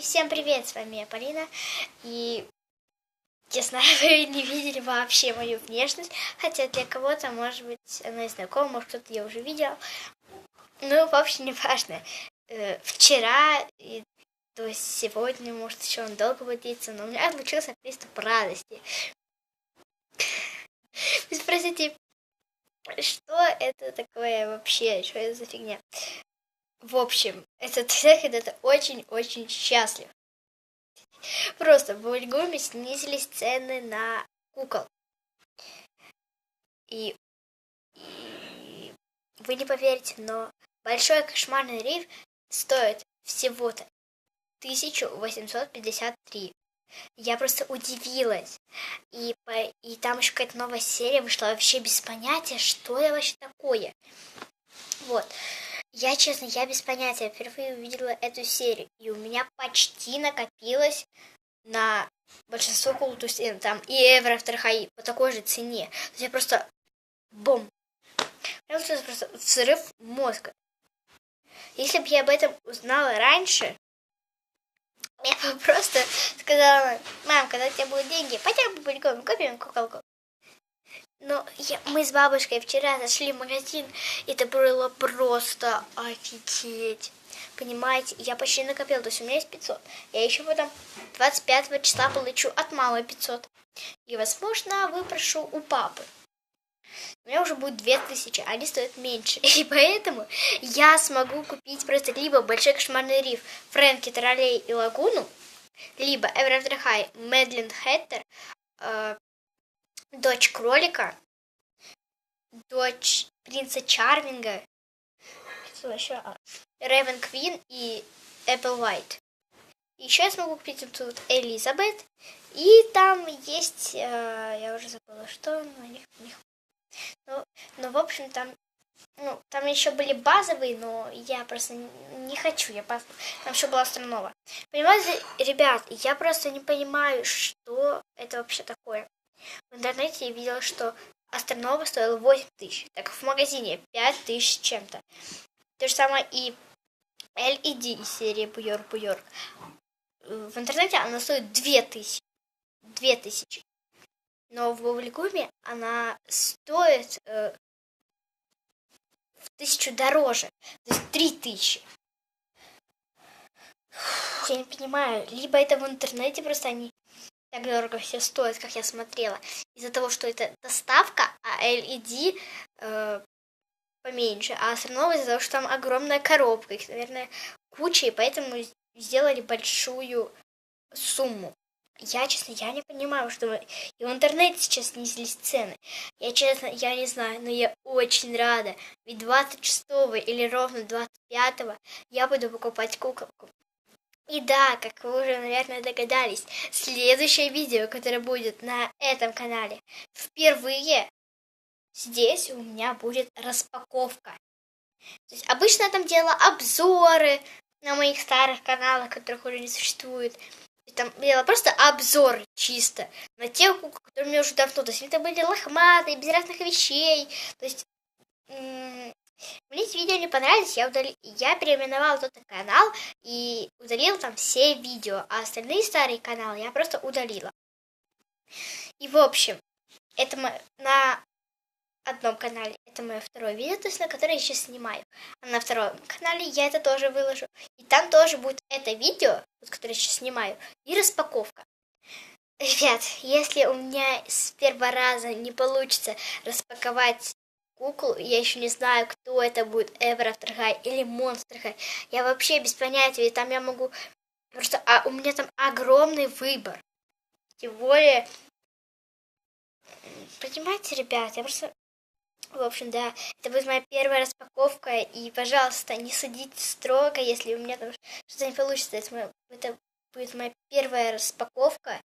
Всем привет, с вами я, Полина. И я знаю, вы не видели вообще мою внешность, хотя для кого-то, может быть, она и знакома, может, кто-то ее уже видел. Ну, в общем, не важно. Э, вчера и то сегодня, может, еще он долго будет длиться, но у меня случился приступ радости. Вы спросите, что это такое вообще, что это за фигня? В общем, этот трек это очень-очень счастлив. Просто в Ольгоме снизились цены на кукол. И, и вы не поверите, но большой кошмарный риф стоит всего-то 1853. Я просто удивилась. И, по, и там еще какая-то новая серия вышла вообще без понятия, что это вообще такое. Вот. Я, честно, я без понятия впервые увидела эту серию, и у меня почти накопилось на большинство кул, то есть э, там и Эвро, Вторхай по такой же цене. То есть я просто бом. Прям просто взрыв мозга. Если бы я об этом узнала раньше, я бы просто сказала, мам, когда у тебя будут деньги, пойдем по купим куколку. Но я, мы с бабушкой вчера зашли в магазин, и это было просто офигеть. Понимаете, я почти накопила, то есть у меня есть 500. Я еще потом 25 числа получу от мамы 500. И, возможно, выпрошу у папы. У меня уже будет 2000, а они стоят меньше. И поэтому я смогу купить просто либо Большой Кошмарный Риф, Фрэнки, Троллей и Лагуну, либо Эвер Хай, Медлин Хэттер, э, дочь кролика, дочь принца Чарвинга, что? Ревен Квин и Эппл Уайт. Еще я смогу купить тут Элизабет. И там есть, э, я уже забыла, что на них, них. Ну, ну, в общем, там, ну, там еще были базовые, но я просто не хочу, я базовый. Там еще была Странова. Понимаете, ребят, я просто не понимаю, что это вообще такое. В интернете я видела, что Астронова стоила 8 тысяч, так как в магазине 5 тысяч чем-то. То же самое и LED из серии Буйор Буйор. В интернете она стоит 2 тысячи. 2 тысячи. Но в Бубликуме она стоит э, в тысячу дороже. То есть 3 тысячи. Я не понимаю, либо это в интернете просто они так дорого все стоит, как я смотрела. Из-за того, что это доставка, а LED э, поменьше. А остальное из-за того, что там огромная коробка. Их, наверное, куча, и поэтому сделали большую сумму. Я, честно, я не понимаю, что и в интернете сейчас снизились цены. Я, честно, я не знаю, но я очень рада. Ведь 26 или ровно 25 я буду покупать куколку. И да, как вы уже, наверное, догадались, следующее видео, которое будет на этом канале, впервые здесь у меня будет распаковка. То есть обычно я там делала обзоры на моих старых каналах, которых уже не существует. И там делала просто обзор чисто на те куклы, которые меня уже давно. То есть это были лохматые, без разных вещей. То есть мне эти видео не понравились, я, удали... я переименовала тот канал и удалила там все видео, а остальные старые каналы я просто удалила. И в общем, это мы... на одном канале это мое второе видео, то есть на которое я сейчас снимаю. А на втором канале я это тоже выложу. И там тоже будет это видео, вот, которое я сейчас снимаю, и распаковка. Ребят, если у меня с первого раза не получится распаковать куклу. Я еще не знаю, кто это будет, Эвер After или Monster High. Я вообще без понятия, и там я могу... Просто а, у меня там огромный выбор. Тем более... Понимаете, ребят, я просто... В общем, да, это будет моя первая распаковка, и, пожалуйста, не судите строго, если у меня там что-то не получится. Это, это будет моя первая распаковка.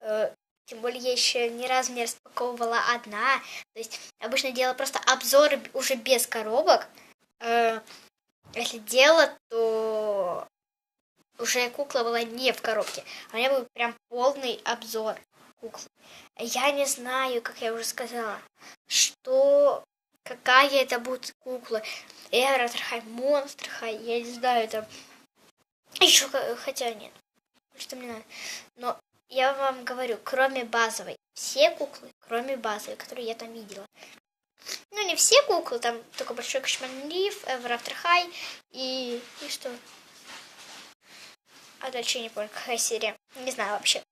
Э, тем более я еще ни разу не распаковывала одна. То есть обычно делала просто обзоры уже без коробок. Э, если делала, то уже кукла была не в коробке. А у меня был прям полный обзор куклы. Я не знаю, как я уже сказала, что какая это будет кукла. Эра, Хай, Монстр Хай, я не знаю, там еще, хотя нет. что мне надо. Но я вам говорю, кроме базовой, все куклы, кроме базовой, которую я там видела. Ну, не все куклы, там только Большой Кошмарный Риф, Ever After High и... и что? А дальше я не помню, какая серия. Не знаю вообще.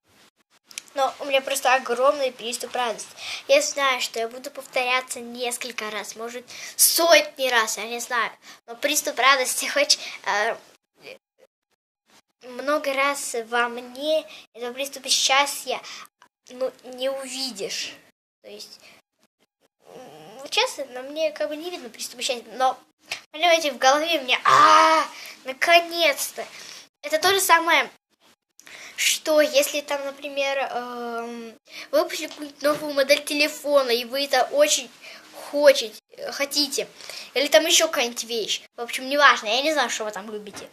Но у меня просто огромный приступ радости. Я знаю, что я буду повторяться несколько раз, может, сотни раз, я не знаю. Но приступ радости хоть э, много раз во мне этого приступа счастья ну, не увидишь. То есть, честно, но мне как бы не видно приступа счастья. Но, понимаете, в голове меня, а, наконец-то. Это то же самое, что если там, например, эм, выпустили какую-нибудь новую модель телефона, и вы это очень хотите, хотите, или там еще какая-нибудь вещь, в общем, неважно, я не знаю, что вы там любите,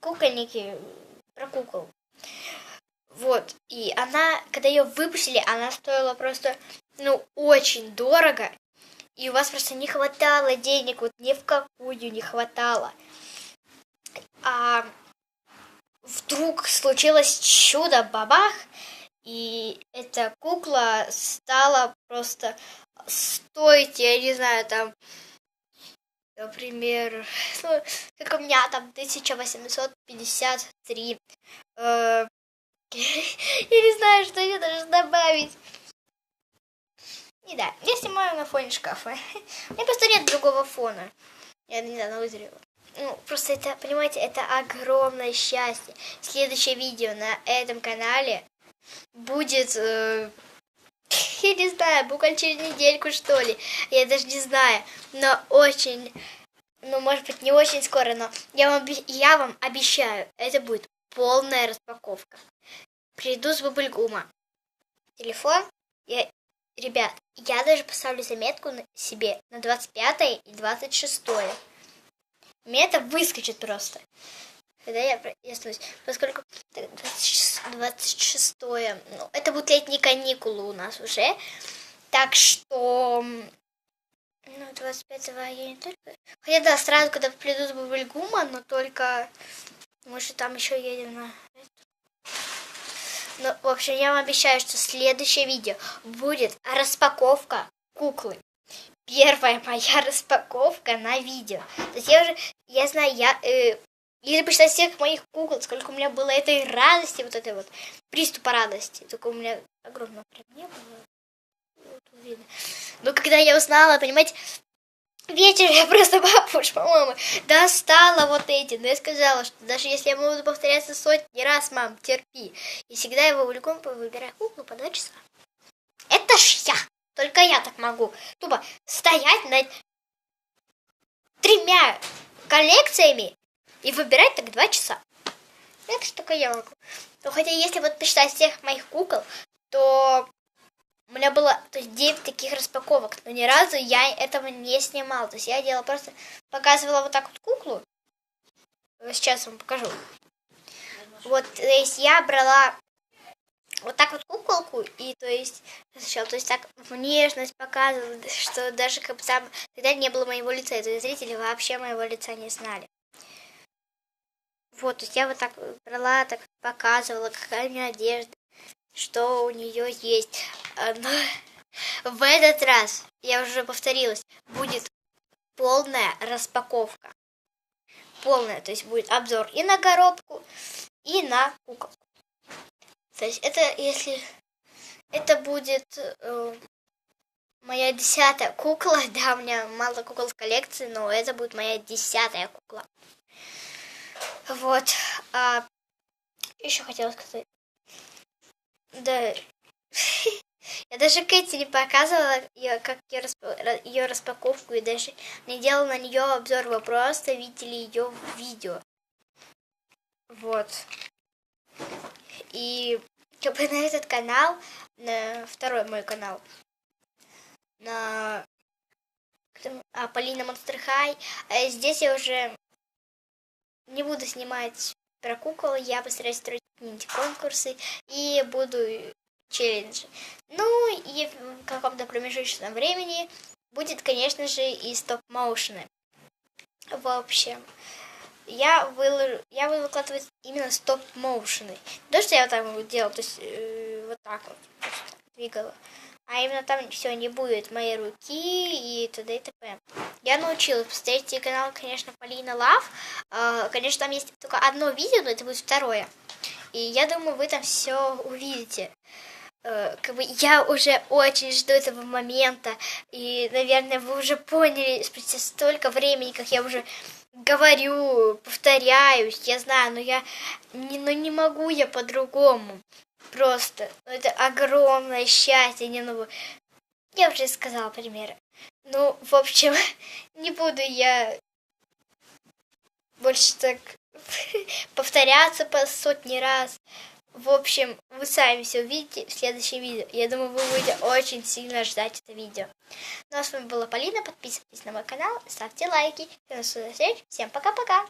кукольники, про кукол. Вот, и она, когда ее выпустили, она стоила просто, ну, очень дорого, и у вас просто не хватало денег, вот ни в какую не хватало. А вдруг случилось чудо бабах, и эта кукла стала просто стоить, я не знаю, там, например, ну, как у меня там 1853. Э, я не знаю, что я должна добавить. И да, я снимаю на фоне шкафа. У меня просто нет другого фона. Я недавно вызрела. Ну, просто это, понимаете, это огромное счастье. Следующее видео на этом канале будет, э, я не знаю, буквально через недельку, что ли. Я даже не знаю. Но очень, ну, может быть, не очень скоро, но я вам, я вам обещаю, это будет полная распаковка. Приду с бабульгума. Телефон. Я, ребят, я даже поставлю заметку на себе на 25 и 26 мне это выскочит просто. Когда я проснусь. Поскольку 26 ну, это будут летние каникулы у нас уже. Так что... Ну, 25 я не только... Хотя да, сразу, когда приду с Бабельгума, но только... Может, там еще едем на... Ну, в общем, я вам обещаю, что следующее видео будет распаковка куклы первая моя распаковка на видео. То есть я уже, я знаю, я, э, если посчитать всех моих кукол, сколько у меня было этой радости, вот этой вот приступа радости, только у меня огромного прям не было. Вот. Но когда я узнала, понимаете, вечером я просто бабуш, по-моему, достала вот эти. Но я сказала, что даже если я буду повторяться сотни раз, мам, терпи. И всегда его выльком выбираю куклу по два часа. Это ж я! Только я так могу. Тупо стоять над тремя коллекциями и выбирать так два часа. Это что только я могу. Но хотя если вот посчитать всех моих кукол, то у меня было то есть, 9 таких распаковок, но ни разу я этого не снимал. То есть я делала просто, показывала вот так вот куклу. Сейчас вам покажу. Вот, то есть я брала вот так вот куколку, и то есть сначала, то есть так внешность показывала, что даже как бы там тогда не было моего лица, то есть зрители вообще моего лица не знали. Вот, то есть я вот так брала, так показывала, какая у меня одежда, что у нее есть. А, но в этот раз, я уже повторилась, будет полная распаковка. Полная, то есть будет обзор и на коробку, и на куколку. То есть это если это будет э, моя десятая кукла, да, у меня мало кукол в коллекции, но это будет моя десятая кукла. Вот. А, еще хотела сказать. Да. Я даже Кэти не показывала, ее, как ее, распа ее распаковку, и даже не делала на нее обзор. Вы просто видели ее в видео. Вот. И как бы на этот канал, на второй мой канал, на а, Полина Монстр Хай, а здесь я уже не буду снимать про кукол, я постараюсь строить какие-нибудь конкурсы и буду челленджи. Ну и в каком-то промежуточном времени будет, конечно же, и стоп-моушены. В общем, я выложу, я буду выкладывать именно стоп-моушены. То, что я вот так вот делала, то есть э, вот так вот двигала. А именно там все не будет моей руки и т.д. и т.п. Я научилась. Посмотрите канал, конечно, Полина Лав. Э, конечно, там есть только одно видео, но это будет второе. И я думаю, вы там все увидите. Э, как бы я уже очень жду этого момента. И, наверное, вы уже поняли спустя столько времени, как я уже говорю, повторяюсь, я знаю, но я не, ну, не могу я по-другому. Просто ну, это огромное счастье, не ну, я уже сказала примеры. Ну, в общем, не буду я больше так повторяться по сотни раз. В общем, вы сами все увидите в следующем видео. Я думаю, вы будете очень сильно ждать это видео. Ну а с вами была Полина. Подписывайтесь на мой канал, ставьте лайки. До новых. Всем пока-пока.